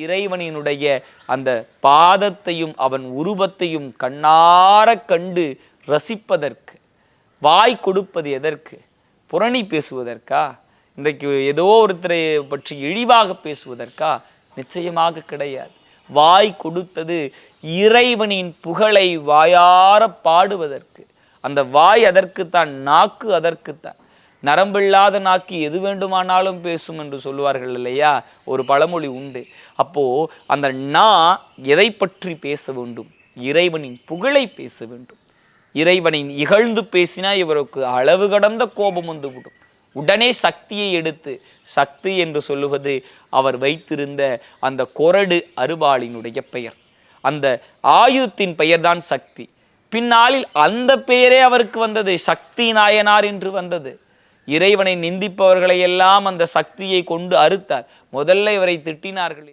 இறைவனினுடைய அந்த பாதத்தையும் அவன் உருவத்தையும் கண்ணார கண்டு ரசிப்பதற்கு வாய் கொடுப்பது எதற்கு? புரணி பேசுவதற்கா? இன்றைக்கு ஏதோ ஒருத்தரை பற்றி இழிவாக பேசுவதற்கா? நிச்சயமாக கிடையாது. வாய் கொடுத்தது இறைவனின் புகழை வாயார பாடுவதற்கு அந்த வாய் அதற்குத்தான் நாக்கு அதற்குத்தான். நரம்பில்லாத நாக்கு எது வேண்டுமானாலும் பேசும் என்று சொல்லுவார்கள் இல்லையா? ஒரு பழமொழி உண்டு. அப்போ அந்த நா எதை பற்றி பேச வேண்டும்? இறைவனின் புகழை பேச வேண்டும். இறைவனின் இகழ்ந்து பேசினா இவருக்கு அளவு கடந்த கோபம் வந்து விடும் உடனே சக்தியை எடுத்து சக்தி என்று சொல்லுவது அவர் வைத்திருந்த அந்த கொரடு அருவாளினுடைய பெயர். அந்த ஆயுதத்தின் பெயர்தான் சக்தி. பின்னாளில் அந்த பெயரே அவருக்கு வந்தது சக்தி நாயனார் என்று வந்தது. இறைவனை நிந்திப்பவர்களை எல்லாம் அந்த சக்தியை கொண்டு அறுத்தார். முதல்ல இவரை திட்டினார்கள்.